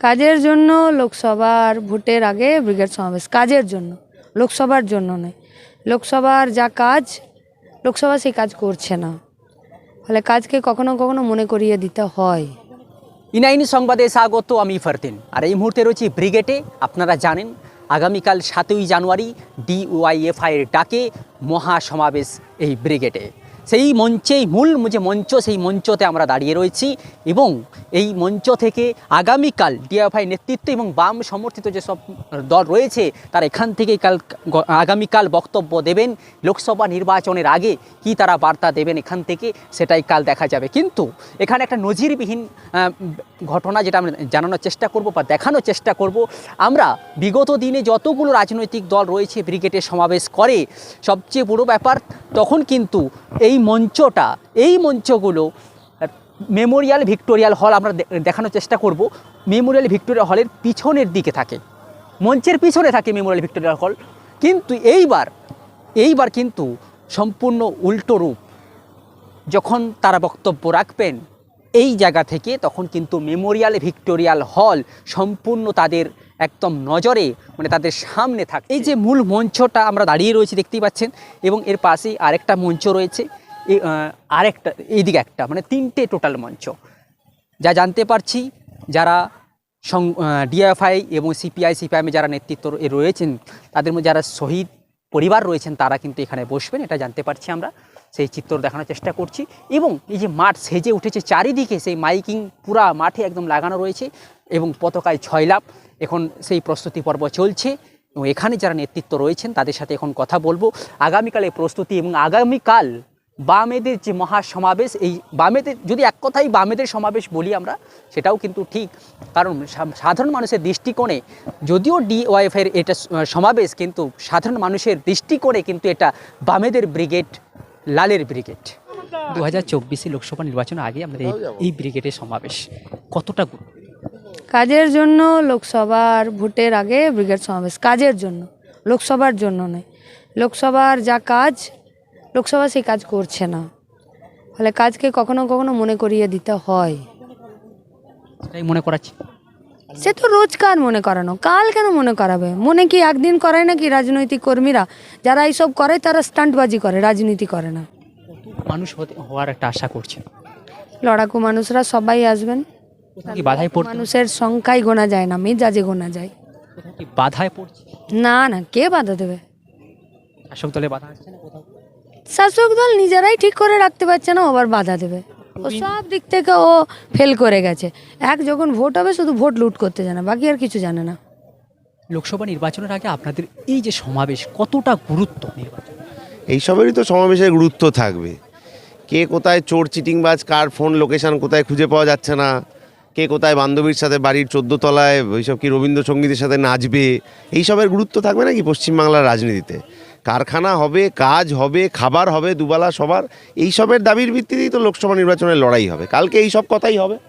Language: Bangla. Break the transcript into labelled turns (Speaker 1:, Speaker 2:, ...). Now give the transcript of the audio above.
Speaker 1: কাজের জন্য লোকসভার ভোটের আগে ব্রিগেড সমাবেশ, কাজের জন্য, লোকসভার জন্য নয়। লোকসভার যা কাজ, লোকসভা সেই কাজ করছে না। ফলে কাজকে কখনো কখনো মনে করিয়ে দিতে হয়।
Speaker 2: ইনাইনি সংবাদে স্বাগত আমি ফারদিন। আর এই মুহূর্তে রয়েছি ব্রিগেডে। আপনারা জানেন, আগামীকাল সাতই জানুয়ারি ডিওয়াইএফআই এর ডাকে মহাসমাবেশ এই ব্রিগেডে। সেই মঞ্চেই মূল যে মঞ্চ, সেই মঞ্চতে আমরা দাঁড়িয়ে রয়েছি এবং এই মঞ্চ থেকে আগামীকাল ডিওয়াইএফআই নেতৃত্ব এবং বাম সমর্থিত যেসব দল রয়েছে, তারা এখান থেকেই কাল আগামীকাল বক্তব্য দেবেন। লোকসভা নির্বাচনের আগে কি তারা বার্তা দেবেন এখান থেকে, সেটাই কাল দেখা যাবে। কিন্তু এখানে একটা নজিরবিহীন ঘটনা যেটা আমরা জানানোর চেষ্টা করব বা দেখানোর চেষ্টা করব, আমরা বিগত দিনে যতগুলো রাজনৈতিক দল রয়েছে ব্রিগেডে সমাবেশ করে, সবচেয়ে বড় ব্যাপার, তখন কিন্তু এই মঞ্চটা, এই মঞ্চগুলো মেমোরিয়াল ভিক্টোরিয়াল হল আমরা দেখানোর চেষ্টা করব। মেমোরিয়াল ভিক্টোরিয়াল হলের পিছনের দিকে থাকে। মঞ্চের পিছনে থাকে মেমোরিয়াল ভিক্টোরিয়াল হল কিন্তু এইবার এইবার কিন্তু সম্পূর্ণ উল্টো রূপ। যখন তারা বক্তব্য রাখবেন, এই জায়গা থেকে তখন কিন্তু মেমোরিয়াল ভিক্টোরিয়াল হল সম্পূর্ণ তাদের একদম নজরে মানে তাদের সামনে থাকে। এই যে মূল মঞ্চটা আমরা দাঁড়িয়ে রয়েছি, দেখতেই পাচ্ছেন, এবং এর পাশেই আরেকটা মঞ্চ রয়েছে। আরেকটা, এইদিকে একটা মানে তিনটে টোটাল মঞ্চ। যা জানতে পারছি, যারা সং ডিএফআই এবং সিপিআই, সিপিআইএমে যারা নেতৃত্ব রয়েছেন, তাদের মধ্যে যারা শহীদ পরিবার রয়েছেন, তারা কিন্তু এখানে বসবেন, এটা জানতে পারছি আমরা। সেই চিত্র দেখানোর চেষ্টা করছি। এবং এই যে মাঠ সেজে উঠেছে, চারিদিকে সেই মাইকিং পুরা মাঠে একদম লাগানো রয়েছে, এবং পতাকায় ছয়লাভ এখন সেই প্রস্তুতি পর্ব চলছে, এবং এখানে যারা নেতৃত্ব রয়েছেন, তাদের সাথে এখন কথা বলব। আগামীকালের প্রস্তুতি এবং আগামীকাল বামেদের যে মহাসমাবেশ, এই বামেদের, যদি এক কথাই বামেদের সমাবেশ বলি আমরা, সেটাও কিন্তু ঠিক। কারণ সাধারণ মানুষের দৃষ্টিকোণে যদিও ডিওয়াইফের এটা সমাবেশ, কিন্তু সাধারণ মানুষের দৃষ্টিকোণে কিন্তু এটা বামেদের ব্রিগেড, লালের ব্রিগেড। দু হাজার চব্বিশে লোকসভা নির্বাচনের আগে আমাদের এই- ব্রিগেডের সমাবেশ কতটা?
Speaker 1: কাজের জন্য লোকসভার ভোটের আগে ব্রিগেড সমাবেশ, কাজের জন্য, লোকসভার জন্য নয়। লোকসভার যা কাজ লোকসভা সেই কাজ করছে না। ফলে কাজকে কখনো কখনো মনে করিয়ে দিতে হয়।
Speaker 2: সেটাই মনে করাচ্ছি।
Speaker 1: সে তো রোজকার মনে করানো। কাল কেন মনে করাবে? মনে কি একদিন করায় নাকি রাজনৈতিক কর্মীরা? যারা এইসব করে তারা স্টান্টবাজি করে রাজনীতি করে না।
Speaker 2: মানুষ হতে হওয়ার একটা আশা করছে।
Speaker 1: লড়াকু মানুষরা সবাই আসবেন।
Speaker 2: কোথাও কি বাধায় পড়ছে
Speaker 1: মানুষের সংখ্যাই গোনা যায় না মেজাজে গোনা যায়।
Speaker 2: কোথাও কি বাধায় পড়ছে?
Speaker 1: না না কে বাধা দেবে?
Speaker 2: শাসক দলে বাধা আসছে না কোথাও?
Speaker 1: শাসক দল নিজেরাই ঠিক করে রাখতে পারছে না আবার বাধা দেবে। ও সব দিক থেকে ও ফেল করে গেছে। এক যখন ভোট হবে শুধু ভোট লুট করতে জানে বাকি আর কিছু জানে না।
Speaker 2: লোকসভা নির্বাচনের আগে আপনাদের এই যে সমাবেশ কতটা গুরুত্ব? নির্বাচন
Speaker 3: এইসবেরই তো সমাবেশের গুরুত্ব থাকবে। কে কোথায় চোর চিটিংবাজ কার ফোন লোকেশন কোথায় খুঁজে পাওয়া যাচ্ছে না? কে কোথায় বান্ধবীর সাথে বাড়ির চোদ্দ তলায় ওইসব কি রবীন্দ্রসঙ্গীতের সাথে নাচবে? এইসবের গুরুত্ব থাকবে নাকি পশ্চিমবাংলার রাজনীতিতে? কারখানা হবে, কাজ হবে, খাবার হবে, দুবেলা সবার, এইসবের দাবির ভিত্তিতেই তো লোকসভা নির্বাচনের লড়াই হবে। কালকে এইসব কথাই হবে।